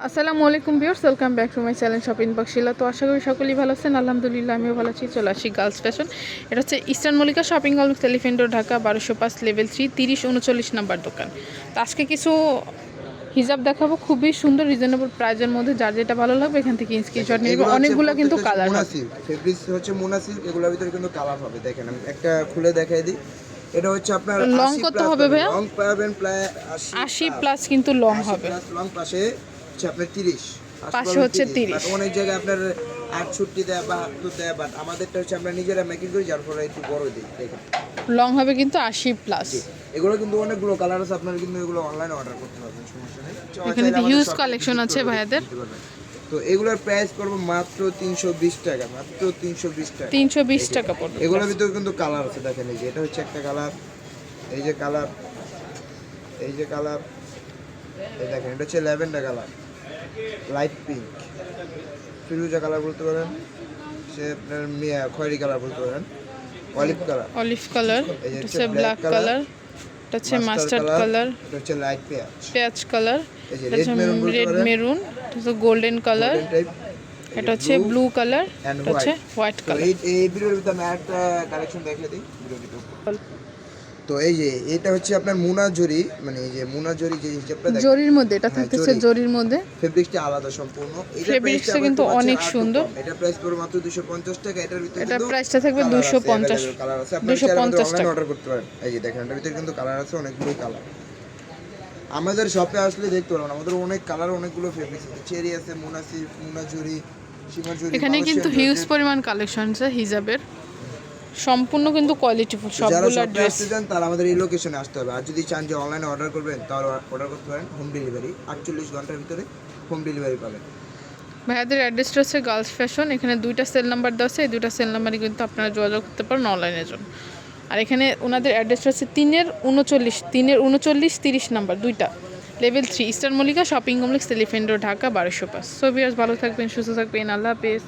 আসসালামু আলাইকুম viewers welcome back to my channel shopping বক্সিলা তো আশা করি সকলেই ভালো আছেন আলহামদুলিল্লাহ আমিও ভালো আছি। চলে আসি গার্লস ফ্যাশন। এটা হচ্ছে Eastern Mallika shopping complex Elephant Road Dhaka বারোশো পাঁচ লেভেল থ্রি তিরিশ উনচল্লিশ নাম্বার দোকান। তো আজকে কিছু হিজাব দেখাবো খুবই সুন্দর রিজনেবল প্রাইজের মধ্যে যার যেটা ভালো লাগবে এখান থেকে স্ক্রিনশট নিয়ে অনেকগুলো কিন্তু কালার হবে ফেব্রিক্স হচ্ছে মোনা এগুলোর ভিতরে কিন্তু কালার হবে। দেখেন আমি একটা খুলে দেখাই দিই। এটা হচ্ছে আপনার লং 80 কত হবে ভাইয়া? লং পাবেন প্রায় 80 আশি প্লাস কিন্তু লং হবে। প্লাস লং পাশে হচ্ছে আপনার 30 পাশে হচ্ছে 30 But অনেক জায়গায় আপনার 68 দেয় বা 72 দেয় বাট আমাদেরটা হচ্ছে আমরা নিজেরা মেকিং করি যার ফলে একটু বড় দিই দেখেন। লং হবে কিন্তু আশি প্লাস এগুলো কিন্তু অনেকগুলো কালার আছে আপনারা কিন্তু এগুলো অনলাইনে অর্ডার করতে পারবেন সমস্যা নেই। এখানে collection visit আছে ভাইয়াদের। তো এগুলোর প্রাইস করব মাত্র 320 টাকা মাত্র 320 টাকা। তিনশো বিশ টাকা পড়বে। এগুলোর ভিতরে কিন্তু কালার আছে দেখেন এই যে এটা হচ্ছে একটা কালার এই যে কালার এই যে কালার এই দেখেন এটা হচ্ছে ল্যাভেন্ডার কালার লাইট পিঙ্ক ফিরুজা কালার বলতে পারেন সে আপনার মিয়া খয়েরি কালার বলতে পারেন। অলিভ কালার অলিভ কালার হচ্ছে ব্ল্যাক কালার এটা হচ্ছে মাস্টার্ড কালার এটা হচ্ছে লাইট পেঁয়াজ পেঁয়াজ কালার রেড। মেরুন এটা গোল্ডেন কালার এটা হচ্ছে ব্লু কালার এটা হচ্ছে হোয়াইট কালার এই ভিডিওর ভিতরে আমি একটা কালেকশন দেখিয়ে দিই ভিডিওর ভিতরে তো এই যে এটা হচ্ছে আপনার মুনা জরি মানে এই যে মুনা জরি যে হিসাবটা দেখেন। জরির মধ্যে এটা হ্যাঁ, থাকতেছে জরির মধ্যে। ফেব্রিক্সটা আলাদা সম্পূর্ণ। এটা কিন্তু অনেক সুন্দর। এটা প্রাইস পড়বে মাত্র 250 টাকা। এটার ভিতরে এটা প্রাইসটা থাকবে 250 কালার আছে। আপনারা 250 টাকা। অর্ডার করতে পারেন। এই যে দেখেন এটার ভিতরে কিন্তু কালার আছে অনেকগুলো কালার আমাদের শপে আসলে দেখতে পারবেন আমাদের অনেক কালার অনেকগুলো ফেব্রিক্স আছে। চেরি আছে মুনা সিল্ক মুনা জরি এখানে কিন্তু হিউজ পরিমাণ কালেকশন আছে হিজাবের। সম্পূর্ণ কিন্তু কোয়ালিটিফুল যারা সবগুলো ড্রেস চান তারা আমাদের এই লোকেশনে আসতে হবে। আর যদি চান যে অনলাইনে অর্ডার করবেন তাহলে অর্ডার করতে পারেন হোম ডেলিভারি আটচল্লিশ ঘণ্টার ভিতরে হোম ডেলিভারি পাবেন। ভাইয়াদের অ্যাড্রেসটা হচ্ছে গার্লস ফ্যাশন এখানে দুইটা সেল নাম্বার দেওয়া আছে এই দুইটা সেল নাম্বারে কিন্তু আপনারা যোগাযোগ করতে পারেন অনলাইনের জন্য। আর এখানে ওনাদের অ্যাড্রেসটা হচ্ছে তিনের উনচল্লিশ তিনের উনচল্লিশ তিরিশ নাম্বার দুইটা। Level three Eastern Mallika shopping complex Elephant Dhaka বারোশো পাঁচ সো বিয়ার্স ভালো থাকবেন সুস্থ থাকবেন। আল্লাহ হাফেজ।